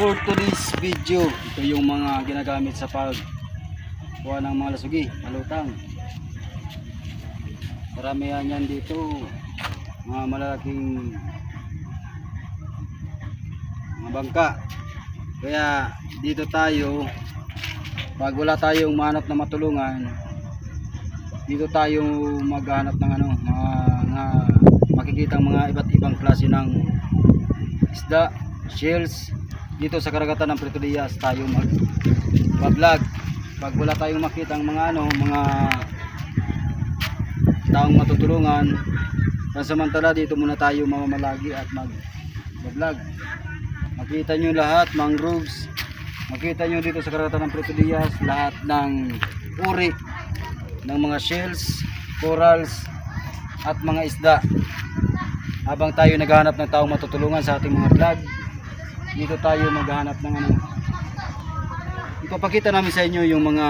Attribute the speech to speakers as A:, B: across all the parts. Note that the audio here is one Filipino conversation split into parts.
A: for today's video, ito yung mga ginagamit sa pag kuha ng mga lasugi, malutang. Karamihan yan dito, mga malalaking mga bangka. Kaya dito tayo, pag wala tayong manap na matulungan, dito tayo maghanap ng ano, mga, mga makikita mga iba't ibang klase ng isda, shells. Dito sa karagatan ng Puerto Diaz tayo mag vlog Pag wala tayong makita ang mga ano, mga taong matutulungan, pansamantala dito muna tayo mamamalagi at mag vlog Makita nyo lahat, mangroves. Makita nyo dito sa karagatan ng Puerto Diaz lahat ng uri ng mga shells, corals at mga isda. Habang tayo naghahanap ng taong matutulungan sa ating mga vlog, dito tayo maghahanap ng ano. Ipapakita namin sa inyo yung mga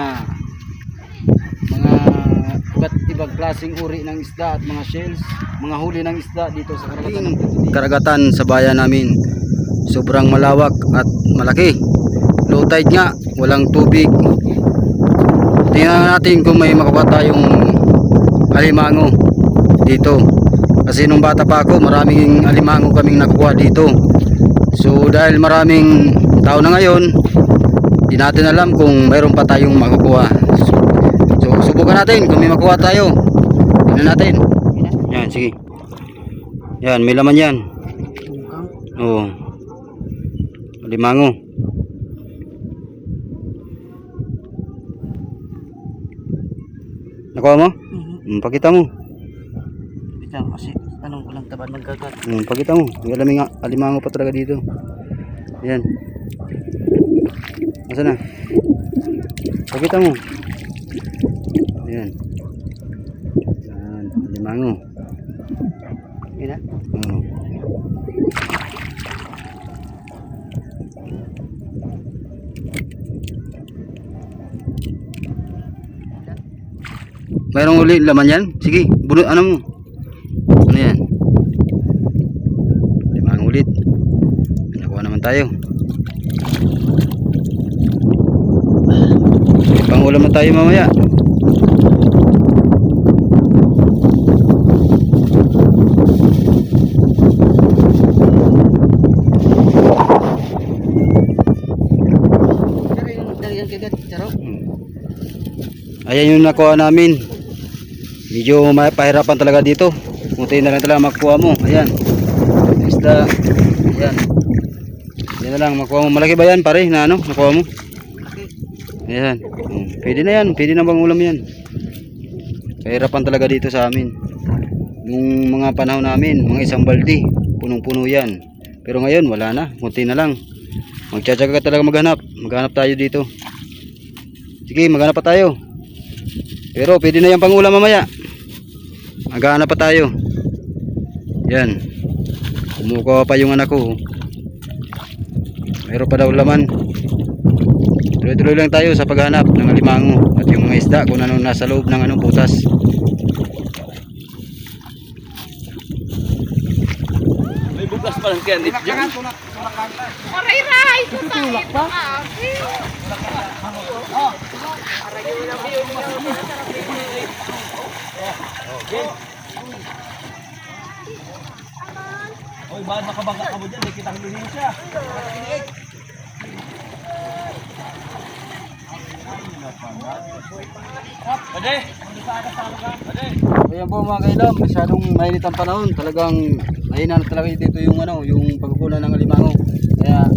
A: mga iba't ibang klaseng uri ng isda at mga shells, mga huli ng isda dito sa karagatan ng karagatan sa bayan namin. Sobrang malawak at malaki. Low tide nga, walang tubig. Tingnan natin kung may makuha tayong alimango dito. Kasi nung bata pa ako, maraming alimango kaming nakukuha dito. So dahil maraming tao na ngayon, di natin alam kung mayroon pa tayong makukuha. So, so subukan natin kung may makuha tayo. Tingnan natin. Yan, sige. Yan, may laman yan. Oo. Alimango. Nakuha mo? Hmm, pakita mo.
B: Ito kasi anong ulang taban magkagat.
A: Hmm, pakita mo. May alaming alimango pa talaga dito. Yan. Asa na? Pakita mo. Yan. Yan, alimango.
B: Ina.
A: Oo. Mayroong uli laman yan? Sige, bunot ano mo? Ano yan? Limang ulit. Naman tayo. Pangulam na tayo mamaya. Ayan yung nakuha namin. Medyo pahirapan talaga dito. Buti na lang talaga makuha mo. Ayan. Isda. Ayan. Yan lang makuha mo. Malaki ba yan pare na ano? Nakuha mo? Ayan. Hmm. Pwede na yan. Pwede na bang ulam yan? Pahirapan talaga dito sa amin. Nung mga panahon namin, mga isang baldi, punong-puno yan. Pero ngayon, wala na. Kunti na lang. Magtsatsaga ka talaga maghanap. Maghanap tayo dito. Sige, maghanap pa tayo. Pero pwede na yan pang ulam mamaya. Maghanap pa tayo. Yan. Kumukuha pa yung anak ko. Mayroon pa daw laman. Tuloy-tuloy lang tayo sa paghanap ng alimango at yung mga isda kung ano nasa loob ng anong butas.
B: May bukas pa lang kaya dito.
C: Aray-ray! Tutulak pa?
B: Oy, bakit makabangka ka mo dyan? Hindi kitang linisya. Pwede? Pwede?
A: Ayan po mga kailam, masyadong mainit ang panahon. Talagang mahina na talaga dito yung ano, yung pagkukunan ng alimango. Kaya